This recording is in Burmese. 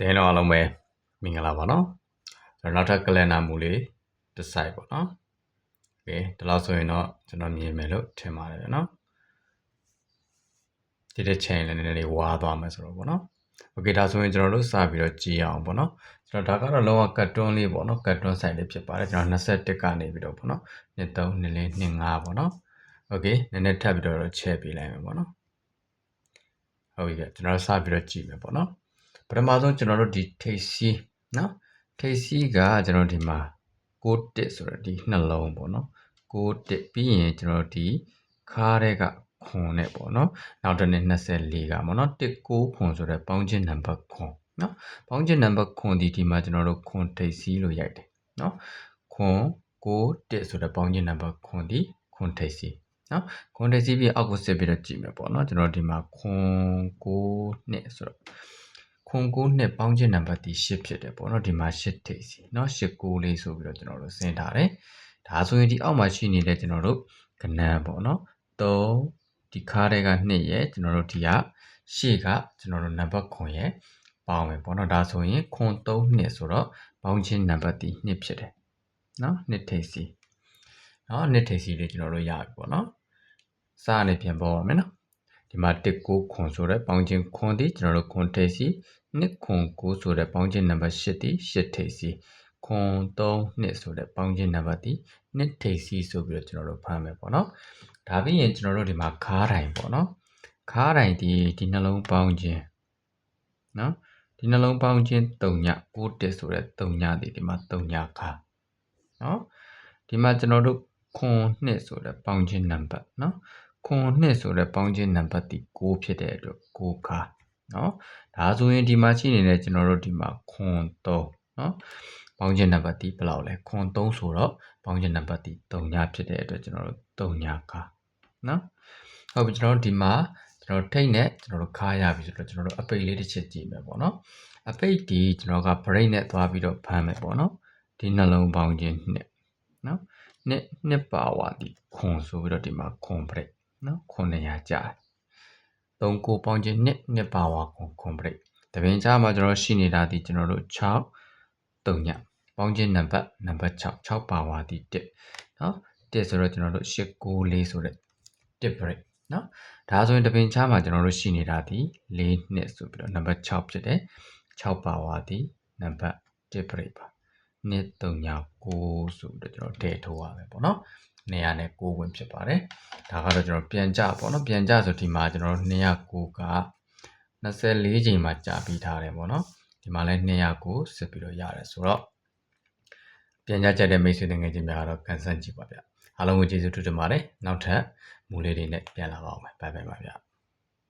တင်းတော့အားလုံးပဲမင်္ဂလာပါနော်ကျွန်တော်နောက်ထပ်ကလန်နာမူလေးတစ်စိုက်ပေါ့နော်โอเคဒီလောက်ဆိုရင်တော့ကျွန်တော်မြင်မယ်လို့ထင်ပါတယ်ဗျနော်ဒီတဲ့ chain လည်းနည်းနည်းလေးဝါသွားမယ်ဆိုတော့ပေါ့နော်โอเคဒါဆိုရင်ကျွန်တော်တို့စပြီးတော့ကြည့်အောင်ပေါ့နော်ကျွန်တော်ဒါကတော့လုံးဝကတ်တွန်းလေးပေါ့နော်ကတ်တွန်းဆိုင်လေးဖြစ်ပါတယ်ကျွန်တော်21ကနေပြီးတော့ပေါ့နော်23 24 25ပေါ့နော်โอเคနည်းနည်းထပ်ပြီးတော့ချက်ပေးလိုက်မယ်ပေါ့နော်ဟုတ်ပြီကျွန်တော်စပြီးတော့ကြည့်မယ်ပေါ့နော် ပထမဆုံးကျွန်တော်တို့ဒီထိပ်စီးနော်ထိပ်စီးကကျွန်တော်ဒီမှာ6တစ်ဆိုတော့ဒီနှလုံးပေါ့နော်6တစ်ပြီးရင်ကျွန်တော်ဒီခါးတဲ့ကခွန်နဲ့ပေါ့နော်နောက်တစ်နေ့24ကပေါ့နော်19ခွန်ဆိုတော့ပေါင်းချင်းနံပါတ်ခွန်နော်ပေါင်းချင်းနံပါတ်ခွန်ဒီဒီမှာကျွန်တော်တို့ခွန်ထိပ်စီးလို့ရိုက်တယ်နော်ခွန်6တစ်ဆိုတော့ပေါင်းချင်းနံပါတ်ခွန်ဒီခွန်ထိပ်စီးနော်ခွန်ထိပ်စီးပြီးအောက်ကိုဆက်ပြီးတော့ကြည့်မယ်ပေါ့နော်ကျွန်တော်ဒီမှာခွန်6နှစ်ဆိုတော့ ခွန်9နှစ်ပေါင်းချင်းနံပါတ်ဒီ10ဖြစ်တယ်ပေါ့နော်ဒီမှာ10ထိပ်စီเนาะ10 9လေးဆိုပြီးတော့ကျွန်တော်တို့ဆင်းထားတယ်ဒါဆိုရင်ဒီအောက်မှာရှိနေတဲ့ကျွန်တော်တို့ကဏ္ဍပေါ့နော်3ဒီခါတွေက2ရဲ့ကျွန်တော်တို့ဒီကရှေ့ကကျွန်တော်တို့နံပါတ်ခွန်ရဲ့ပေါင်းမယ်ပေါ့နော်ဒါဆိုရင်ခွန်3နှစ်ဆိုတော့ပေါင်းချင်းနံပါတ်ဒီ2ဖြစ်တယ်เนาะ2ထိပ်စီเนาะ2ထိပ်စီလေးကျွန်တော်တို့ရပြီပေါ့နော်စားနေပြန်ပေါ်ပါမယ်နော်ဒီမှာ1 9ခွန်ဆိုတဲ့ပေါင်းချင်းခွန်ဒီကျွန်တော်တို့ခွန်ထိပ်စီ နှစ်ခွန်9ဆိုတဲ့ပေါင်းချင်းနံပါတ်8ဒီ8ထိပ်စီခွန်3နှစ်ဆိုတဲ့ပေါင်းချင်းနံပါတ်ဒီနှစ်ထိပ်စီဆိုပြီးတော့ကျွန်တော်တို့ဖမ်းမယ်ပေါ့နော်ဒါပြီးရင်ကျွန်တော်တို့ဒီမှာခါးတိုင်ပေါ့နော်ခါးတိုင်ဒီဒီနှလုံးပေါင်းချင်းနော်ဒီနှလုံးပေါင်းချင်း3ည9တက်ဆိုတဲ့3ညဒီဒီမှာ3ညခါနော်ဒီမှာကျွန်တော်တို့ခွန်နှစ်ဆိုတဲ့ပေါင်းချင်းနံပါတ်နော်ခွန်နှစ်ဆိုတဲ့ပေါင်းချင်းနံပါတ်ဒီ6ဖြစ်တဲ့အတွက်6ခါ နော်ဒါဆိုရင်ဒီမှာရှိနေတဲ့ကျွန်တော်တို့ဒီမှာခွန်3နော်ပေါင်းချင်းနံပါတ်ဒီဘယ်လောက်လဲခွန်3ဆိုတော့ပေါင်းချင်းနံပါတ်ဒီ3ညဖြစ်တဲ့အတွက်ကျွန်တော်တို့3ညခါနော်ဟုတ်ပြီကျွန်တော်တို့ဒီမှာကျွန်တော်ထိတ်နဲ့ကျွန်တော်တို့ခါရပြီဆိုတော့ကျွန်တော်တို့အပိတ်လေးတစ်ချက်ကြည့်မယ်ပေါ့နော်အပိတ်ဒီကျွန်တော်က break နဲ့သွားပြီးတော့ဖမ်းမယ်ပေါ့နော်ဒီနှလုံးပေါင်းချင်းနှစ်နော်နှစ်နှစ်ပါဝါဒီခွန်ဆိုပြီးတော့ဒီမှာခွန် break နော်ခွန်နေရကြာ 3ကိုပေါင်းချင်းနှစ်နှစ်ပါဝါခွန်ခွန် break တပင်ကြားမှာကျွန်တော်ရှိနေတာဒီကျွန်တော်တို့6 3ညပေါင်းချင်းနံပါတ်နံပါတ်6 6ပါဝါဒီ1နော်1ဆိုတော့ကျွန်တော်တို့8 9 4ဆိုတဲ့1 break နော်ဒါဆိုရင်တပင်ချားမှာကျွန်တော်တို့ရှိနေတာဒီ၄နှစ်ဆိုပြီးတော့နံပါတ်6ဖြစ်တယ်6ပါဝါဒီနံပါတ်1 break ပါနှစ်3ည9ဆိုပြီးတော့ကျွန်တော်ထည့်ထိုးရမယ်ပေါ့နော် နေရာနဲ့9ဝင်ဖြစ်ပါတယ်ဒါကတော့ကျွန်တော်ပြန်ကြပေါ့နော်ပြန်ကြဆိုဒီမှာကျွန်တော်တို့209က24ချိန်မှာကြာပြီးထားတယ်ပေါ့နော်ဒီမှာလည်း209စစ်ပြီးတော့ရတယ်ဆိုတော့ပြန်ကြကြတဲ့မိတ်ဆွေတွေငယ်ချင်းများကတော့ကန်ဆန်းကြည့်ပါဗျအားလုံးကိုကျေးဇူးတင်ပါတယ်နောက်ထပ်မူလေးတွေနဲ့ပြန်လာပါအောင်ပဲဘိုင်ဘိုင်ပါဗျ